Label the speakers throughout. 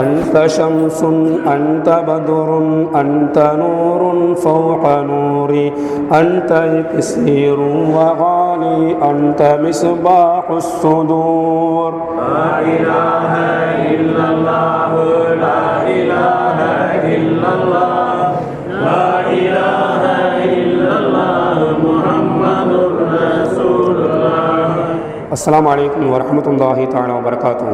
Speaker 1: أنت شمس أنت بدر أنت نور فوق نوري أنت الكسير وغالي أنت مصباح الصدور لا إله إلا الله لا
Speaker 2: إله إلا الله لا إله إلا الله محمد رسول الله
Speaker 1: السلام عليكم ورحمة الله تعالى وبركاته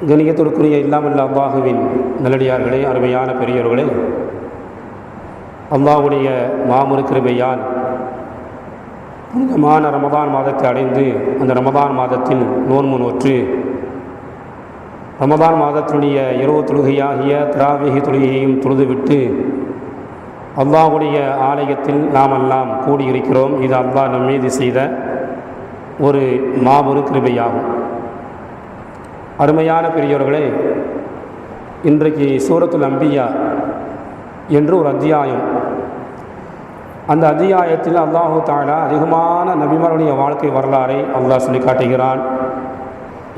Speaker 1: கணியத்திற்குரிய இல்லாமல்ல அல்லாஹுவின் நல்லடியார்களே அருமையான பெரியோர்களே அல்லாஹ்வுடைய மாமுரு கிருபையால் புனிதமான ரமதான் மாதத்தை அடைந்து அந்த ரமதான் மாதத்தில் நோன்பு நோற்று ரமதான் மாதத்தினுடைய இரவு தொழுகையாகிய திராவிகி தொழுகையையும் தொழுதுவிட்டு அல்லாஹுடைய ஆலயத்தில் நாமெல்லாம் கூடியிருக்கிறோம். இது அல்லாஹ் நம்மீது செய்த ஒரு மாபெரு கிருபையாகும். அருமையான பெரியவர்களே இன்றைக்கு சூரத்துல் அம்பியா என்று ஒரு அத்தியாயம். அந்த அத்தியாயத்தில் அல்லாஹு தாலா அதிகமான நபிமாருடைய வாழ்க்கை வரலாறை அல்லாஹ் சொல்லி காட்டுகிறான்.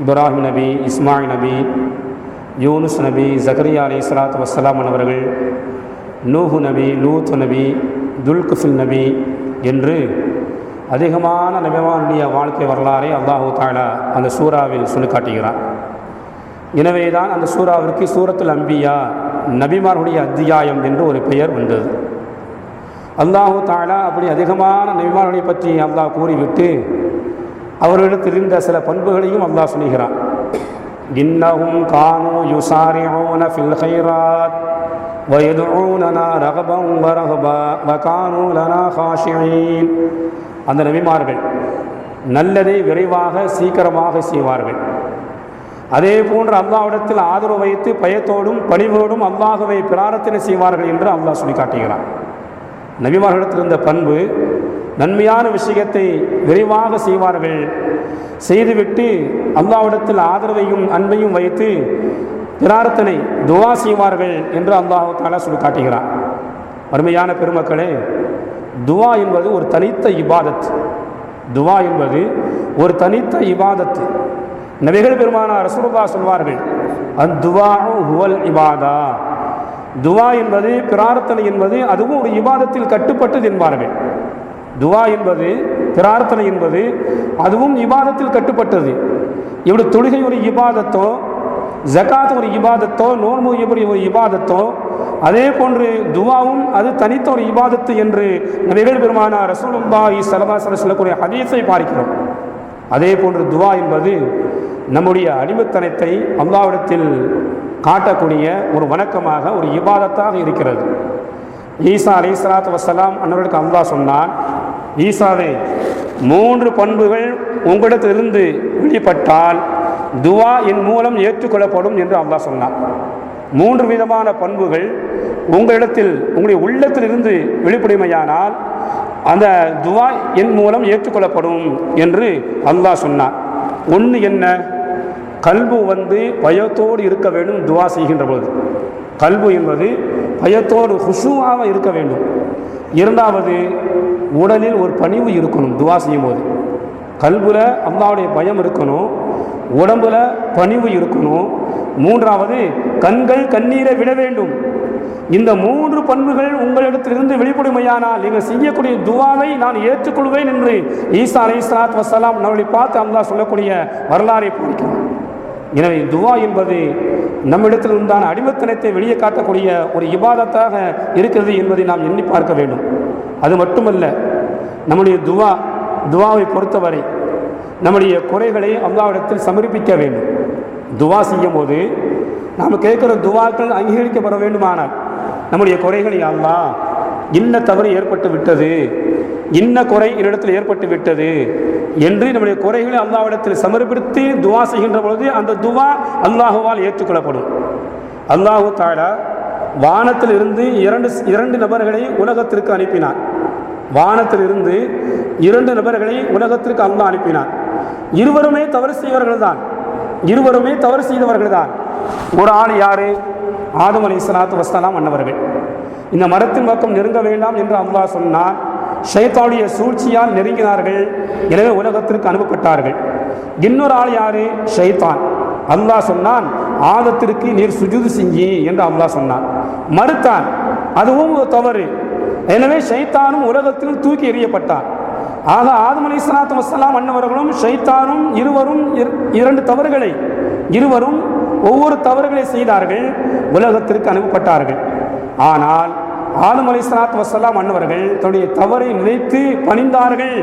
Speaker 1: இப்ராஹிம் நபி இஸ்மாயில் நபி யூனுஸ் நபி ஜக்கரியா அலி சலாத்து வசலாம் அவர்கள் நூஹு நபி லூத் நபி துல்குஃபில் நபி என்று அதிகமான நபிமானுடைய வாழ்க்கை வரலாறை அல்லாஹு தாலா அந்த சூறாவில் சொல்லி காட்டுகிறான். எனவேதான் அந்த சூறாவிற்கு சூரத்துல் அம்பியா நபிமாருடைய அத்தியாயம் என்று ஒரு பெயர் வந்தது. அல்லாஹு தாலா அப்படி அதிகமான நபிமாருடைய பற்றி அல்லாஹ் கூறிவிட்டு அவர்களிடம் தெரிந்த சில பண்புகளையும் அல்லாஹ் சொல்கிறான். இன்னஹும் கானு யுசாரிஊன ஃபில் கைராத் வயதுஊனனா ரகபம் வரகபா வகானு லனா ஹாஷியீன் அந்த நபிமார்கள் நல்லதை விரைவாக சீக்கிரமாக செய்வார்கள். அதே போன்று அல்லாவிடத்தில் ஆதரவு வைத்து பயத்தோடும் பணிவோடும் அல்லாஹுவை பிரார்த்தனை செய்வார்கள் என்று அல்லாஹ் சொல்லி காட்டுகிறான் நபிமார்களிடத்தில் இருந்த பண்பு நன்மையான விஷயத்தை விரைவாக செய்வார்கள். செய்துவிட்டு அல்லாவிடத்தில் ஆதரவையும் அன்பையும் வைத்து பிரார்த்தனை துவா செய்வார்கள் என்று அல்லாஹு தாலா சொல்லி காட்டுகிறான் அருமையான பெருமக்களே துவா என்பது ஒரு தனித்த இபாதத். துவா என்பது ஒரு தனித்த இபாதத்து நபிகள் பெருமானார் ரசூலுல்லா சொல்வார்கள் அத்துவா ஹுவல் இபாதா. துவா என்பது பிரார்த்தனை என்பது அதுவும் ஒரு இபாதத்தில் கட்டுப்பட்டது என்பார்கள். துவா என்பது பிரார்த்தனை என்பது அதுவும் இபாதத்தில் கட்டுப்பட்டது. இப்படி தொழுகை ஒரு இபாதத்தோ ஜகாத் ஒரு இபாதத்தோ நோன்பு எப்படி ஒரு இபாதத்தோ அதே போன்று துவாவும் அது தனித்த ஒரு இபாதத்து என்று நபிகள் பெருமானா ரசூலுல்லாஹி சலவாசல சொல்லக்கூடிய ஹதீஸை பார்க்கிறோம். அதே போன்று துவா என்பது நம்முடைய அடிமைத்தனத்தை அல்லாவிடத்தில் காட்டக்கூடிய ஒரு வணக்கமாக ஒரு இபாதத்தாக இருக்கிறது. ஈசா அலி சலாத்து வசலாம் அன்னவர்களுக்கு அல்லா சொன்னான் ஈசாவே மூன்று பண்புகள் உங்களிடத்திலிருந்து வெளிப்பட்டால் துவா என் மூலம் ஏற்றுக்கொள்ளப்படும் என்று அல்லாஹ் சொன்னான். மூன்று விதமான பண்புகள் உங்களிடத்தில் உங்களுடைய உள்ளத்திலிருந்து வெளிப்படுமையானால் அந்த துவா என் மூலம் ஏற்றுக்கொள்ளப்படும் என்று அல்லாஹ் சொன்னான். ஒன்று என்ன? கல்பு வந்து பயத்தோடு இருக்க வேண்டும் துவா செய்கின்ற பொழுது. கல்பு என்பது பயத்தோடு ஹுசுவாக இருக்க வேண்டும். இரண்டாவது உடலில் ஒரு பணிவு இருக்கணும் துவா செய்யும் போது கல்புல அம்மாவுடைய பயம் இருக்கணும் உடம்புல பணிவு இருக்கணும். மூன்றாவது கண்கள் கண்ணீரை விட வேண்டும். இந்த மூன்று பண்புகள் உங்களிடத்திலிருந்து வெளிப்படுமையானால் நீங்கள் செய்யக்கூடிய துவாவை நான் ஏற்றுக்கொள்வேன் என்று ஈசா அலை சலாத் வசலாம் நம்மளை பார்த்து அல்லா சொல்லக்கூடிய வரலாறை பிடிக்கிறோம் எனவே துவா என்பது நம்மிடத்தில் உண்டான அடிமத்தனத்தை வெளியே காட்டக்கூடிய ஒரு இபாதத்தாக இருக்கிறது என்பதை நாம் எண்ணி பார்க்க வேண்டும். அது மட்டுமல்ல நம்முடைய துவா துவாவை பொறுத்தவரை நம்முடைய குறைகளை அல்லாவிடத்தில் சமர்ப்பிக்க வேண்டும். துவா செய்யும் போது நாம் கேட்குற துவாக்கள் அங்கீகரிக்கப்பட வேண்டுமானால் நம்முடைய குறைகள் அல்லா இன்ன தவறு ஏற்பட்டு விட்டது இன்ன குறை என்னிடத்தில் ஏற்பட்டு விட்டது என்று நம்முடைய குறைகளை அல்லாவிடத்தில் சமர்ப்பித்து துவா செய்கின்ற பொழுது அந்த துவா அல்லாஹுவால் ஏற்றுக்கொள்ளப்படும். அல்லாஹு தாலா வானத்தில் இருந்து இரண்டு இரண்டு நபர்களை உலகத்திற்கு அனுப்பினார் வானத்தில் இருந்து இரண்டு நபர்களை உலகத்திற்கு அல்லாஹ் அனுப்பினார் இருவருமே தவறு செய்வர்கள் தான் இருவருமே தவறு செய்தவர்கள் தான் ஒரு ஆள் யாரு? ஆதம் அலி இஸ்லாத்து வஸ்தலாம் அன்னவர்கள். இந்த மரத்தின் பக்கம் நெருங்க வேண்டாம் என்று அல்லாஹ் சொன்னார் ஷைத்தாவுடைய சூழ்ச்சியால் நெருங்கினார்கள். எனவே உலகத்திற்கு அனுப்பப்பட்டார்கள். இன்னொரு ஆள் யாரு? ஷைத்தான். அல்லாஹ் சொன்னான் ஆதத்திற்கு நீர் சுஜூது செஞ்சி என்று அல்லாஹ் சொன்னான். மறுத்தான் அதுவும் ஒரு தவறு. எனவே ஷைத்தானும் உலகத்தில் தூக்கி எறியப்பட்டான். ஆக ஆதம் அலி இஸ்லாத்து வசலாம் அன்னவர்களும் ஷைத்தானும் இருவரும் இரண்டு தவறுகளை இருவரும் ஒவ்வொரு தவறுகளை செய்தார்கள் உலகத்திற்கு அனுப்பப்பட்டார்கள். ஆனால் ஆதம் அலி சலாத்து வசலாம் அன்னவர்கள் தன்னுடைய தவறை நினைத்து பணிந்தார்கள்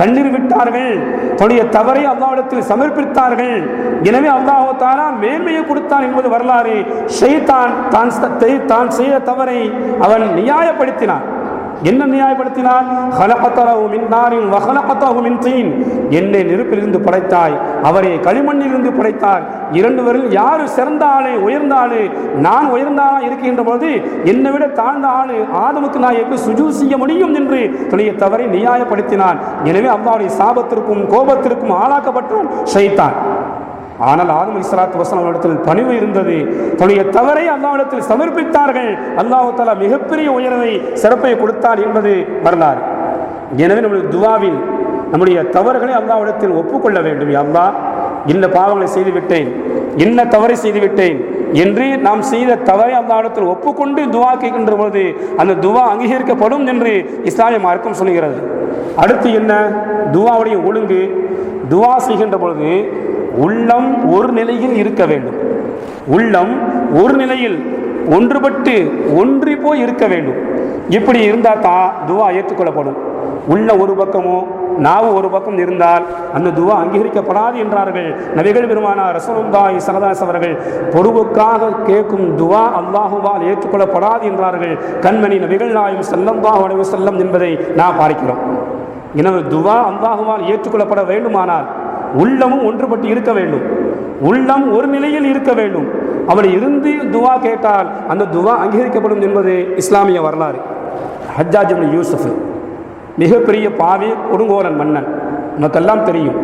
Speaker 1: கண்ணீர் விட்டார்கள் தன்னுடைய தவறை அல்லாவிடத்தில் சமர்ப்பித்தார்கள். எனவே அல்லாஹு மேன்மையை கொடுத்தான் என்பது வரலாறு. ஷைத்தான் தான் தான் செய்த தவறை அவன் நியாயப்படுத்தினான். என்ன நியாயப்படுத்தினார் மின் என்னை நெருப்பிலிருந்து படைத்தாய் அவரை களிமண்ணிலிருந்து படைத்தார் இரண்டு வரில் யார் சிறந்த ஆளு உயர்ந்த ஆளு? நான் உயர்ந்த ஆளாக இருக்கின்ற போது என்னை விட தாழ்ந்த ஆளு ஆதமுக்கு நான் எப்படி சுஜூ செய்ய முடியும் என்று துணைய தவறை நியாயப்படுத்தினான். எனவே அல்லாவுடைய சாபத்திற்கும் கோபத்திற்கும் ஆளாக்கப்பட்டான் ஷைத்தான் ஆனால் ஆதம் இஸ்லாத்து வசனம் இடத்தில் பணிவு இருந்தது. தன்னுடைய தவறை அல்லாவிடத்தில் சமர்ப்பித்தார்கள். அல்லாஹு மிகப்பெரிய உயர்வை சிறப்பை கொடுத்தார் என்பது வரலாறு. எனவே நம்முடைய துவாவில் நம்முடைய தவறுகளை அல்லாவிடத்தில் ஒப்புக்கொள்ள வேண்டும். யா அல்லாஹ் இன்ன பாவங்களை செய்துவிட்டேன். என்ன தவறை செய்துவிட்டேன் என்று நாம் செய்த தவறை அந்த இடத்தில் ஒப்புக்கொண்டு துவா கேட்கின்ற பொழுது அந்த துவா அங்கீகரிக்கப்படும் என்று இஸ்லாமிய மார்க்கம் சொல்கிறது அடுத்து என்ன? துவாவுடைய ஒழுங்கு. துவா செய்கின்ற பொழுது உள்ளம் ஒரு நிலையில் இருக்க வேண்டும். உள்ளம் ஒரு நிலையில் ஒன்றுபட்டு ஒன்றி போய் இருக்க வேண்டும். இப்படி இருந்தால் தான் துவா ஏற்றுக்கொள்ளப்படும். உள்ள ஒரு பக்கமோ நாவு ஒரு பக்கம் இருந்தால் அந்த துவா அங்கீகரிக்கப்படாது என்றார்கள். நபிகள் பெருமானார் ரசூலுல்லாஹி சரதாஸ் அவர்கள் பொறுவுக்காக கேட்கும் துவா அல்லாஹுவால் ஏற்றுக்கொள்ளப்படாது என்றார்கள். கண்மணி நபிகள் நாயும் செல்லம்பாஹு அலைஹி செல்லம் என்பதை நாம் பார்க்கிறோம். எனவே துவா அல்லாஹுவால் ஏற்றுக்கொள்ளப்பட வேண்டுமானால் உள்ளமும் ஒன்றுபட்டு இருக்க வேண்டும். உள்ளம் ஒரு நிலையில் இருக்க வேண்டும். அப்படி இருந்து துவா கேட்டால் அந்த துவா அங்கீகரிக்கப்படும் என்பது இஸ்லாமிய வரலாறு. ஹஜ்ஜாஜ் இப்னு யூசுஃப். மிகப்பெரிய பாவி கொடுங்கோலன் மன்னன். உனக்கெல்லாம் தெரியும்.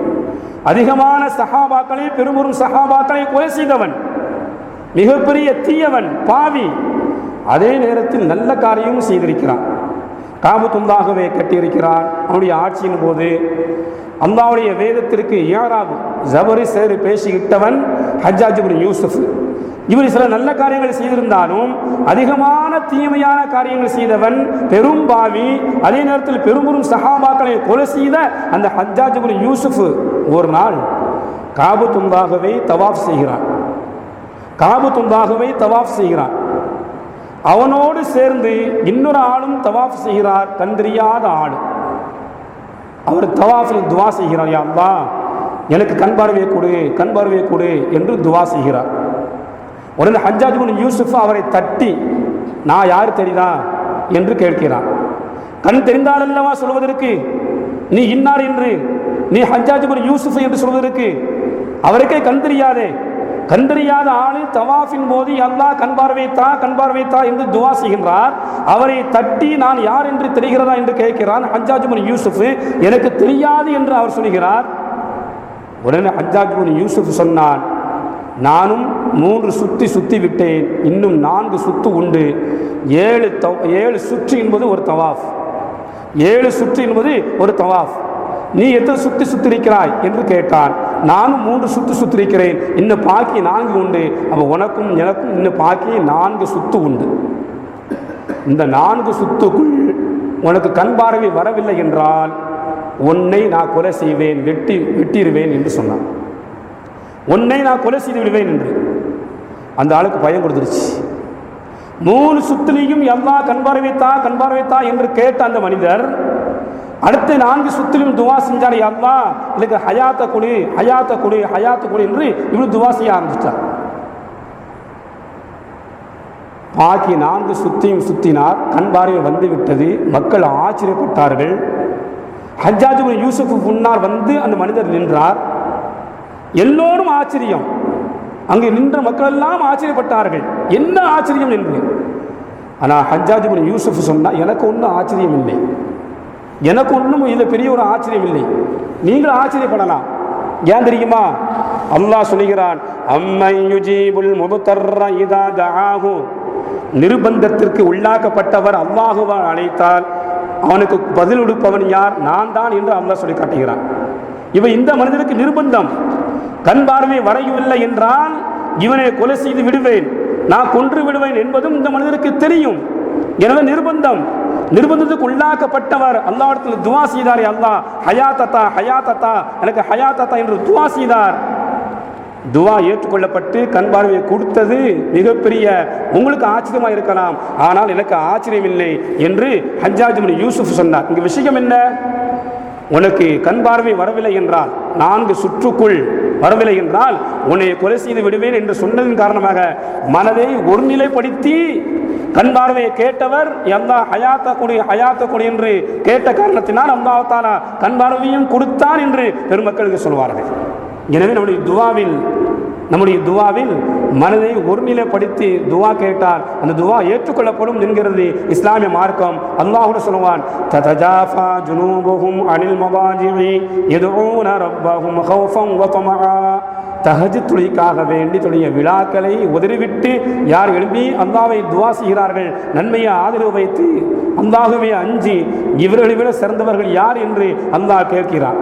Speaker 1: அதிகமான சகாபாக்களை பெரும்பெரும் சகாபாக்களை கொலை செய்தவன் மிகப்பெரிய தீயவன் பாவி. அதே நேரத்தில் நல்ல காரியமும் செய்திருக்கிறான். காபத்துல்லாகவே கட்டியிருக்கிறான். அவனுடைய ஆட்சியின் போது அல்லாவுடைய வேதத்திற்கு ஏறாது. ஜபரி சேரு பேசிக்கிட்டவன் ஹஜ்ஜாஜ் யூசுஃப். இவர் சில நல்ல காரியங்கள் செய்திருந்தாலும் அதிகமான தீமையான காரியங்கள் செய்தவன் பெரும் பாவி. அதே நேரத்தில் பெரும்பெரும் சகாபாக்களை கொலை செய்த அந்த ஹஜ்ஜாஜ் இப்னு யூசுஃப் ஒரு நாள் காபத்துல்லாகவே தவாஃப் செய்கிறான். காபத்துல்லாகவே தவாஃப் செய்கிறான். அவனோடு சேர்ந்து இன்னொரு ஆளும் தவாஃப் செய்கிறார் கண்டறியாத ஆள். அவர் தவாஃபில் துவா செய்கிறார் யா எனக்கு கண் பார்வையை கொடு கண் பார்வையை கொடு என்று துவா செய்கிறார். உடனே ஹஜ்ஜாஜ் முன் யூசுஃப் அவரை தட்டி நான் யார் தெரியுதா? என்று கேட்கிறான். கண் தெரிந்தால் அல்லவா சொல்வதற்கு? நீ இன்னார் என்று? நீ ஹஜ்ஜாஜ் முன் யூசுஃப் என்று சொல்வதற்கு? அவருக்கே கண் தெரியாதே. கண் தெரியாத ஆளு தவாஃபின் போது அல்லாஹ் கண் பார்வைத்தா கண் பார்வைத்தா என்று துவா செய்கின்றார். அவரை தட்டி நான் யார் என்று தெரிகிறதா? என்று கேட்கிறான் ஹஜ்ஜாஜ் முன் யூசுஃப். எனக்கு தெரியாது என்று அவர் சொல்கிறார். உடனே ஹஜ்ஜாஜ் முன் யூசுஃப் சொன்னான் நானும் மூன்று சுற்றி சுற்றி விட்டேன். இன்னும் நான்கு சுத்து உண்டு. ஏழு தவ ஏழு சுற்று என்பது ஒரு தவாஃப். ஏழு சுற்று என்பது ஒரு தவாஃப். நீ எத்தனை சுற்றி சுத்திருக்கிறாய் என்று கேட்டான். நானும் மூன்று சுத்து சுத்திருக்கிறேன். இன்னும் பாக்கி நான்கு உண்டு. அப்போ உனக்கும் எனக்கும் இன்னும் பாக்கி நான்கு சுத்து உண்டு. இந்த நான்கு சுத்துக்குள் உனக்கு கண் பார்வை வரவில்லை என்றால் உன்னை நான் கொலை செய்வேன் வெட்டி வெட்டிடுவேன் என்று சொன்னான். உன்னை நான் கொலை செய்து விடுவேன் என்று. அந்த ஆளுக்கு பயம் கொடுத்துருச்சு. மூணு சுத்திலையும் எல்லா கண் பார்வைத்தா கண் பார்வைத்தா என்று கேட்ட அந்த மனிதர் அடுத்த நான்கு சுத்திலும் துவா செஞ்சார் அல்லா எனக்கு ஹயாத்த கொடு ஹயாத்த கொடு ஹயாத்த கொடு என்று இவ்வளவு துவா செய்ய ஆரம்பிச்சிட்டார் பாக்கி நான்கு சுத்தியும் சுத்தினார் கண் பார்வை வந்து விட்டது மக்கள் ஆச்சரியப்பட்டார்கள். ஹஜ்ஜாஜ் யூசுஃப் முன்னார் வந்து அந்த மனிதர் நின்றார். எல்லோரும் ஆச்சரியம். அங்கே நின்ற மக்கள் எல்லாம் ஆச்சரியப்பட்டார்கள். என்ன ஆச்சரியம் என்று? ஆனால் ஹஜ்ஜாஜிபுன் யூசுஃப் சொன்னால் எனக்கு ஒன்றும் ஆச்சரியம் இல்லை. எனக்கு ஒன்றும் இதில் பெரிய ஒரு ஆச்சரியம் இல்லை. நீங்களும் ஆச்சரியப்படலாம். ஏன் தெரியுமா? அல்லாஹ் சொல்லுகிறான் அம்மை யுஜீபுல் முபத்தர்ர இதா தஆஹு. நிர்பந்தத்திற்கு உள்ளாக்கப்பட்டவர் அல்லாஹுவால் அழைத்தால் அவனுக்கு பதில் கொடுப்பவன் யார்? நான் தான் என்று அல்லாஹ் சொல்லி காட்டுகிறான். இவன் இந்த மனிதனுக்கு நிர்பந்தம். கண் பார்வை வரையவில்லை என்றால் இவனை கொலை செய்து விடுவேன். நான் கொன்று விடுவேன் என்பதும் இந்த மனிதருக்கு தெரியும். எனவே நிர்பந்தம். நிர்பந்தத்துக்கு உள்ளாக்கப்பட்டவர் அல்லாவிடத்தில் துவா செய்தாரே அல்லாஹ். ஹயா தத்தா எனக்கு ஹயா தத்தா என்று துவா செய்தார். துவா ஏற்றுக்கொள்ளப்பட்டு கண் பார்வையை கொடுத்தது மிகப்பெரிய உங்களுக்கு ஆச்சரியமாக இருக்கலாம். ஆனால் எனக்கு ஆச்சரியம் இல்லை என்று ஹஜ்ஜாஜ் பின் யூசுப் சொன்னார். இங்கே விஷயம் என்ன? உனக்கு கண் பார்வை வரவில்லை என்றால் நான்கு சுற்றுக்குள் வரவில்லை என்றால் உன்னை கொலை செய்து விடுவேன் என்று சொன்னதன் காரணமாக மனதை ஒருநிலைப்படுத்தி கண் பார்வையை கேட்டவர் எல்லா ஹயாத்த கொடி ஹயாத்த கொடி என்று கேட்ட காரணத்தினால் அல்லாஹாலா கண் பார்வையும் கொடுத்தான் என்று பெருமக்களுக்கு சொல்வார்கள். எனவே நம்முடைய துவாவில் நம்முடைய துவாவில் மனதை ஒருநிலைப்படுத்தி துவா கேட்டால் அந்த துவா ஏற்றுக்கொள்ளப்படும் என்கிறது இஸ்லாமிய மார்க்கம். அல்லாஹுட சொல்லுவான் ததஜாஃபா ஜுனூபுஹும் அனில் மவாஜிமி எதுவும் ரப்பஹும் ஹௌஃபம் வ தமஆ துளிக்காக வேண்டி துளிய விழாக்களை உதறிவிட்டு யார் எழுப்பி அல்லாவை துவா செய்கிறார்கள் நன்மையை ஆதரவு வைத்து அல்லாஹுவே அஞ்சி இவர்களை விட சிறந்தவர்கள் யார் என்று அல்லாஹ் கேட்கிறார்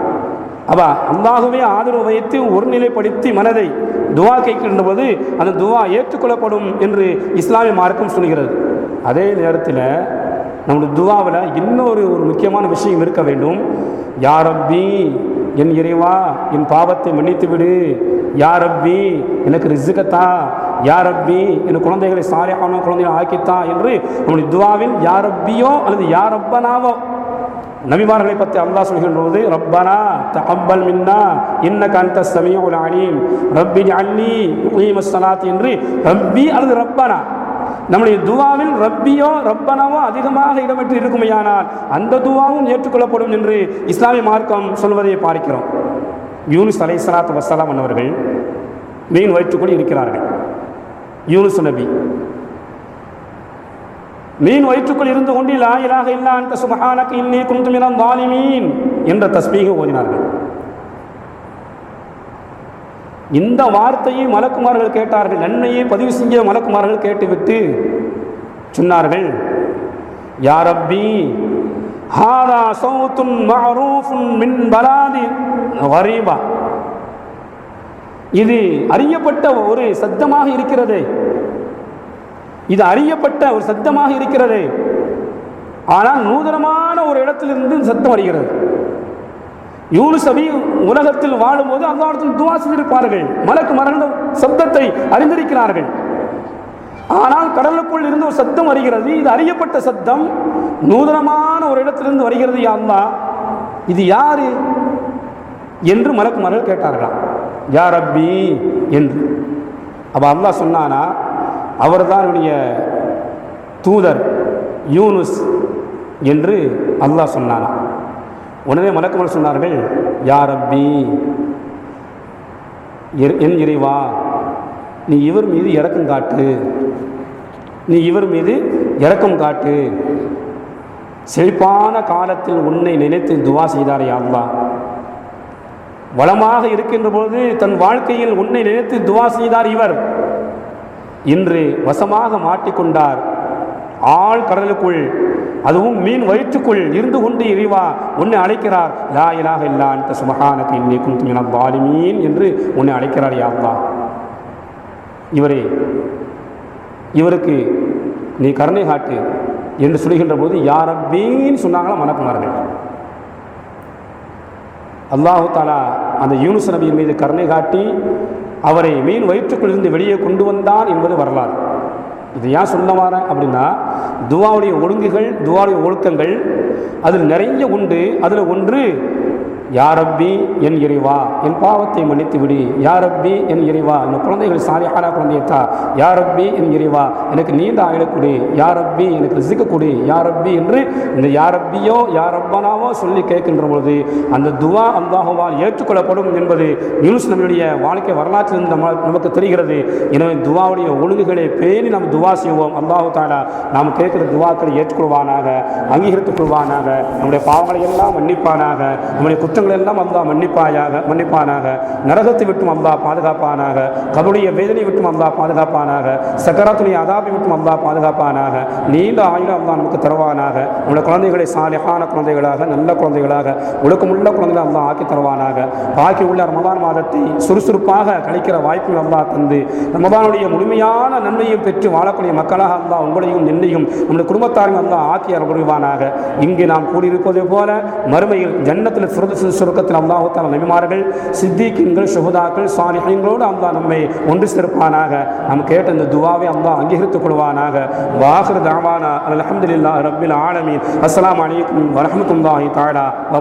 Speaker 1: அவ அல்லாஹுவே ஆதரவு வைத்து ஒருநிலைப்படுத்தி மனதை துவா கேட்கின்ற போது அந்த துவா ஏற்றுக்கொள்ளப்படும் என்று இஸ்லாமிய மார்க்கம் சொல்கிறது. அதே நேரத்தில் நம்முடைய துவாவில் இன்னொரு ஒரு முக்கியமான விஷயம் இருக்க வேண்டும். யார் ரப்பி என் இறைவா என் பாவத்தை மன்னித்து விடு. யார் ரப்பி எனக்கு ரிசுகத்தா யார் ரப்பி என் குழந்தைகளை சாலையான குழந்தைகளை ஆக்கித்தா என்று நம்முடைய துவாவில் யார் ரப்பியோ அல்லது யார் அப்பனாவோ நபிமார்களை பற்றி அல்லாஹ் சொல்கின்ற போது ரப்பனா தஅப்பல் மின்னா என்ன கந்த ஸமீஉல் அலீம். ரப்பி அல்லி முகீமஸ் சலாத் என்று ரப்பி அல்லது ரப்பனா. நம்முடைய துவாவில் ரப்பியோ ரப்பனாவோ அதிகமாக இடம்பெற்று இருக்குமையானால் அந்த துவாவும் ஏற்றுக்கொள்ளப்படும் என்று இஸ்லாமிய மார்க்கம் சொல்வதை பார்க்கிறோம். யூனிஸ் அலை சலாத் வசலாம் அவர்கள் மீன் வயிற்றுக்குள் இருக்கிறார்கள். யூனிஸ் நபி மீன் வயிற்றுக்குள் இருந்து கொண்டு லா இலாக இல்லா அந்த சுபஹானக்கு இன்னி குந்துமினம் வாலிமீன் என்ற தஸ்மீக ஓதினார்கள். இந்த வார்த்தையை மலக்குமார்கள் கேட்டார்கள். நன்மையை பதிவு செஞ்ச மலக்குமார்கள் கேட்டுவிட்டு சொன்னார்கள். யார் அப்பி ஹாதா சௌத்துன் மஅரூஃபுன் மின் பலாதி வரீபா இது அறியப்பட்ட ஒரு சத்தமாக இருக்கிறது. இது அறியப்பட்ட ஒரு சத்தமாக இருக்கிறது. ஆனால் நூதனமான ஒரு இடத்திலிருந்து சத்தம் வருகிறது. யூனுஸ் நபி உலகத்தில் வாழும்போது அந்த இடத்தில் துவா செய்திருப்பார்கள். மலக்கு மரண சப்தத்தை அறிந்திருக்கிறார்கள். ஆனால் கடலுக்குள் இருந்து ஒரு சத்தம் வருகிறது. இது அறியப்பட்ட சத்தம். நூதனமான ஒரு இடத்திலிருந்து வருகிறது யாருந்தா இது யாரு? என்று மலக்குமார்கள் கேட்டார்களாம். யா அப்பி என்று. அப்போ அல்லா சொன்னானா அவர்தான் தானுடைய தூதர் யூனுஸ் என்று அல்லாஹ் சொன்னானா உடனே மலக்குமல் சொன்னார்கள் யார் ரப்பி என் இறைவா நீ இவர் மீது இறக்கம் காட்டு. நீ இவர் மீது இறக்கம் காட்டு. செழிப்பான காலத்தில் உன்னை நினைத்து துவா செய்தாரே அல்லாஹ். வளமாக இருக்கின்ற பொழுது தன் வாழ்க்கையில் உன்னை நினைத்து துவா செய்தார் இவர். இன்று வசமாக மாட்டிக்கொண்டார். ஆள் கடலுக்குள் அதுவும் மீன் வயிற்றுக்குள் இருந்து கொண்டு இறைவா உன்னை அழைக்கிறார். லா இலாக இல்லா அந்த சுபஹானக இன்னி குன்து மினல் என்று உன்னை அழைக்கிறார் யா இவரே இவருக்கு நீ கருணை காட்டு என்று சொல்கின்ற போது யார் அப்படின்னு சொன்னாங்களா மனக்குமார்கள் அல்லாஹு தாலா அந்த யூனுஸ் நபியின் மீது கருணை காட்டி அவரை மீன் வயிற்றுக்குள்ளிருந்து வெளியே கொண்டு வந்தான் என்பது வரலாறு. இது ஏன் சொல்ல வரேன் அப்படின்னா துவாவுடைய ஒழுங்குகள் துவாவுடைய ஒழுக்கங்கள் அதில் நிறைய உண்டு. அதில் ஒன்று யாரப்பி என் இறைவா என் பாவத்தை மன்னித்து விடு. யாரப்பி என் இறைவா என் குழந்தைகள் சாலிஹான குழந்தையத்தா யாரப்பி என் இறைவா எனக்கு நீண்ட ஆயுள கொடு. ரப்பி எனக்கு ரிசிக்க கொடு. ரப்பி என்று இந்த யாரப்பியோ ரப்பியோ சொல்லி கேட்கின்ற பொழுது அந்த துவா அல்லாஹுவால் ஏற்றுக்கொள்ளப்படும் என்பது நியூஸ் நம்மளுடைய வாழ்க்கை வரலாற்றில் நம்ம நமக்கு தெரிகிறது. எனவே துவாவுடைய ஒழுங்குகளை பேணி நாம் துவா செய்வோம். அல்லாஹு தாலா நாம் கேட்கிற துவாக்களை ஏற்றுக்கொள்வானாக அங்கீகரித்துக் கொள்வானாக நம்முடைய பாவங்களை எல்லாம் மன்னிப்பானாக நம்முடைய குற்றங்கள் எல்லாம் மன்னிப்பாயாக மன்னிப்பானாக. நரகத்தை விட்டும் அல்லா பாதுகாப்பானாக. கபுடைய வேதனை விட்டும் அல்லா பாதுகாப்பானாக. சக்கராத்துடைய அதாபை விட்டும் அல்லா பாதுகாப்பானாக. நீண்ட ஆயுள் அல்லா நமக்கு தருவானாக. நம்முடைய குழந்தைகளை சாலிஹான குழந்தைகளாக நல்ல குழந்தைகளாக ஒழுக்கமுள்ள குழந்தைகளை அல்லா ஆக்கி தருவானாக. பாக்கி உள்ள ரமதான் மாதத்தை சுறுசுறுப்பாக கழிக்கிற வாய்ப்புகள் அல்லா தந்து ரமதானுடைய முழுமையான நன்மையை பெற்று வாழக்கூடிய மக்களாக அல்லா உங்களையும் என்னையும் நம்முடைய குடும்பத்தாரையும் அல்லா ஆக்கி அருள்வானாக இங்கு நாம் கூடியிருப்பது போல மறுமையில் ஜன்னத்தில் சுரது சுருக்கத்தில் அல்லாஹால நபிமார்கள் சித்திக்கின்கள் சுகுதாக்கள் சாலிஹங்களோடு அல்லா நம்மை ஒன்று சேர்ப்பானாக. நாம் கேட்ட இந்த துவாவை அல்லா அங்கீகரித்துக் கொள்வானாக. வாஹர் தாவானா அலமதுல்லா ரபில் ஆலமீன். அஸ்லாம் அலைக்கும் வரமத்துல்லாஹி தாடா வ